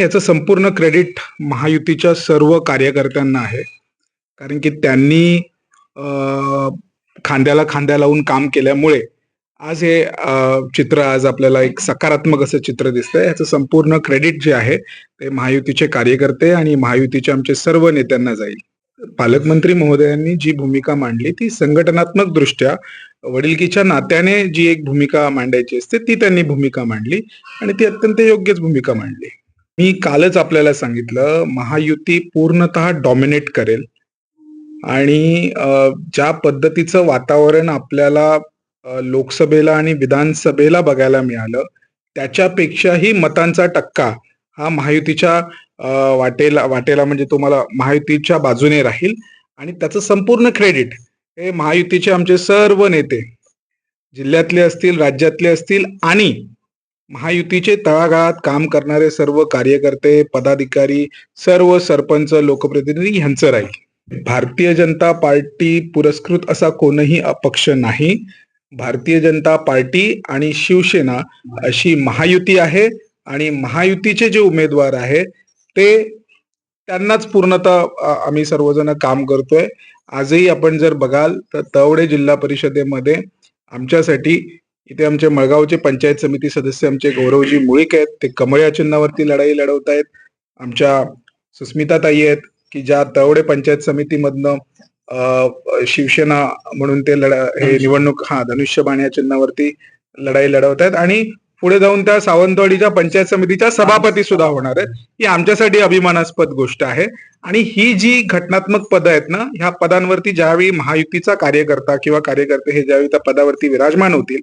याचं संपूर्ण क्रेडिट महायुतीच्या सर्व कार्यकर्त्यांना आहे. कारण की त्यांनी खांद्याला खांद्या लावून काम केल्यामुळे आज हे चित्र आज आपल्याला एक सकारात्मक असं चित्र दिसतंय. याचं संपूर्ण क्रेडिट जे आहे ते महायुतीचे कार्यकर्ते आणि महायुतीचे आमचे सर्व नेत्यांना जाईल. पालकमंत्री महोदयांनी जी भूमिका मांडली ती संघटनात्मक दृष्ट्या वडिलकीच्या नात्याने जी एक भूमिका मांडायची असते ती त्यांनी भूमिका मांडली आणि ती अत्यंत योग्यच भूमिका मांडली. मी कालच आपल्याला सांगितलं महायुती पूर्णतः डॉमिनेट करेल. आणि ज्या पद्धतीचं वातावरण आपल्याला लोकसभेला आणि विधानसभेला बघायला मिळालं त्याच्यापेक्षाही मतांचा टक्का हा महायुतीच्या वाटेला वाटेला म्हणजे तुम्हाला महायुतीच्या बाजूने राहील. आणि त्याचं संपूर्ण क्रेडिट हे महायुतीचे आमचे सर्व नेते जिल्ह्यातले असतील राज्यातले असतील आणि महायुतीचे तळागाळात काम करणारे सर्व कार्यकर्ते पदाधिकारी सर्व सरपंच लोकप्रतिनिधी यांचं राहील. भारतीय जनता पार्टी पुरस्कृत असा कोणही अपक्ष नाही. भारतीय जनता पार्टी आणि शिवसेना अशी महायुती आहे आणि महायुतीचे जे उमेदवार आहे ते त्यांनाच पूर्णतः आम्ही सर्वजण काम करतोय. आजही आपण जर बघाल तर तवडे जिल्हा परिषदेमध्ये आमच्यासाठी इथे आमचे मळगावचे पंचायत समिती सदस्य आमचे गौरवजी मुळीक आहेत. ते कमळ या चिन्हावरती लढाई लढवत आहेत आमच्या सुस्मिता ताई आहेत की ज्या तवडे पंचायत समितीमधनं शिवसेना म्हणून ते लढा हे निवडणूक हा धनुष्यबाण या चिन्हावरती लढाई लढवत आहेत आणि पुढे जाऊन त्या सावंतवाडीच्या पंचायत समितीच्या सभापती सुद्धा होणार आहेत. ही आमच्यासाठी अभिमानास्पद गोष्ट आहे. आणि ही जी घटनात्मक पद आहेत ना ह्या पदांवरती ज्यावेळी महायुतीचा कार्यकर्ता किंवा कार्यकर्ते हे ज्यावेळी त्या पदावरती विराजमान होतील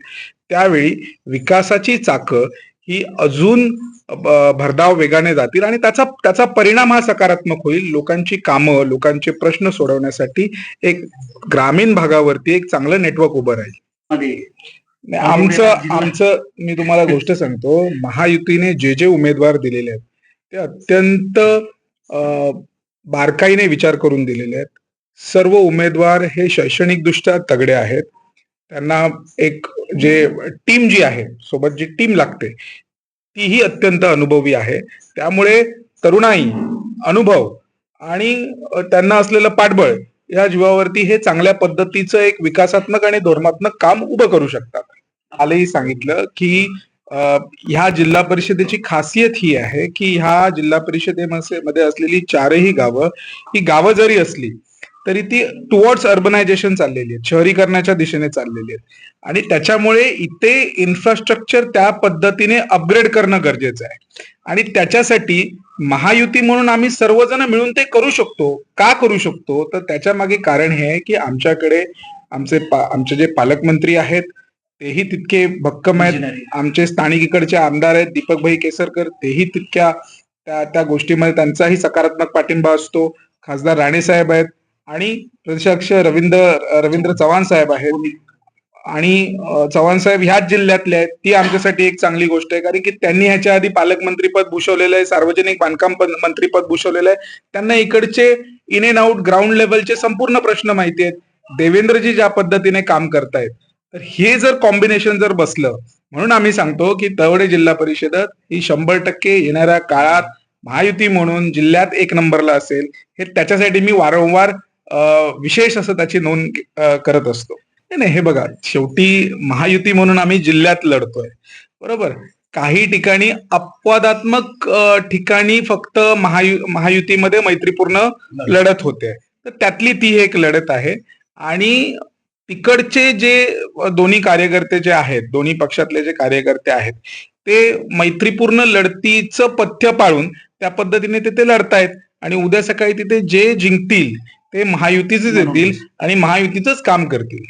त्यावेळी विकासाची चाकं ही अजून भरधाव वेगाने जातील आणि त्याचा त्याचा परिणाम हा सकारात्मक होईल. लोकांची कामं लोकांचे प्रश्न सोडवण्यासाठी एक ग्रामीण भागावरती एक चांगलं नेटवर्क उभं राहील. आमचं आमचं मी तुम्हाला गोष्ट सांगतो महायुतीने जे जे उमेदवार दिलेले आहेत ते अत्यंत बारकाईने विचार करून दिलेले आहेत. सर्व उमेदवार हे शैक्षणिक दृष्ट्या तगडे आहेत. त्यांना एक जे टीम जी आहे सोबत जी टीम लागते तीही अत्यंत अनुभवी आहे. त्यामुळे तरुणाई अनुभव आणि त्यांना असलेलं पाठबळ या जीवावरती हे चांगल्या पद्धतीचं एक विकासात्मक आणि धोरणात्मक काम उभं करू शकतात. कालही सांगितलं की ह्या जिल्हा परिषदेची खासियत ही आहे की ह्या जिल्हा परिषदेमध्ये मध्ये असलेली चारही गावं ही गावं जरी असली तरी ती टुवर्ड्स अर्बनायझेशन चाललेली आहेत शहरीकरणाच्या दिशेने चाललेली आहेत. आणि त्याच्यामुळे इथे इन्फ्रास्ट्रक्चर त्या पद्धतीने अपग्रेड करणं गरजेचं आहे. आणि त्याच्यासाठी महायुती म्हणून आम्ही सर्वजण मिळून ते करू शकतो. का करू शकतो? तर त्याच्यामागे कारण हे आहे की आमच्याकडे आमचे पा- आमचे जे पालकमंत्री आहेत तेही तितके भक्कम आहेत. आमचे स्थानिक इकडचे आमदार आहेत दीपक भाई केसरकर तेही तितक्या त्या त्या गोष्टीमध्ये त्यांचाही सकारात्मक पाठिंबा असतो. खासदार राणे साहेब आहेत आणि प्रदेशाध्यक्ष रवींद्र रवींद्र चव्हाण साहेब आहेत. आणि चव्हाण साहेब ह्याच जिल्ह्यातले आहेत. ती आमच्यासाठी एक चांगली गोष्ट आहे. कारण की त्यांनी ह्याच्या आधी पालकमंत्रीपद भूषवलेलं आहे सार्वजनिक बांधकाम पद- मंत्रीपद भूषवलेलं आहे. त्यांना इकडचे इन अँड आउट ग्राउंड लेवलचे संपूर्ण प्रश्न माहिती आहेत. देवेंद्रजी ज्या पद्धतीने काम करतायत. तर हे जर कॉम्बिनेशन जर बसलं म्हणून आम्ही सांगतो की तवडे जिल्हा परिषद ही शंभर टक्के येणाऱ्या काळात महायुती म्हणून जिल्ह्यात एक नंबरला असेल. हे त्याच्यासाठी मी वारंवार विशेष असं त्याची नोंद करत असतो. नाही, नाही हे बघा शेवटी महायुती म्हणून आम्ही जिल्ह्यात लढतोय. बरोबर? काही ठिकाणी अपवादात्मक ठिकाणी फक्त महायु महायुतीमध्ये मैत्रीपूर्ण लढत. होते. तर त्यातली ती एक लढत आहे. आणि तिकडचे जे दोन्ही कार्यकर्ते जे आहेत दोन्ही पक्षातले जे कार्यकर्ते आहेत ते मैत्रीपूर्ण लढतीचं पथ्य पाळून त्या पद्धतीने ते ते लढतायत. आणि उद्या सकाळी तिथे जे जिंकतील ते महायुतीचेच येतील आणि महायुतीचंच काम करतील.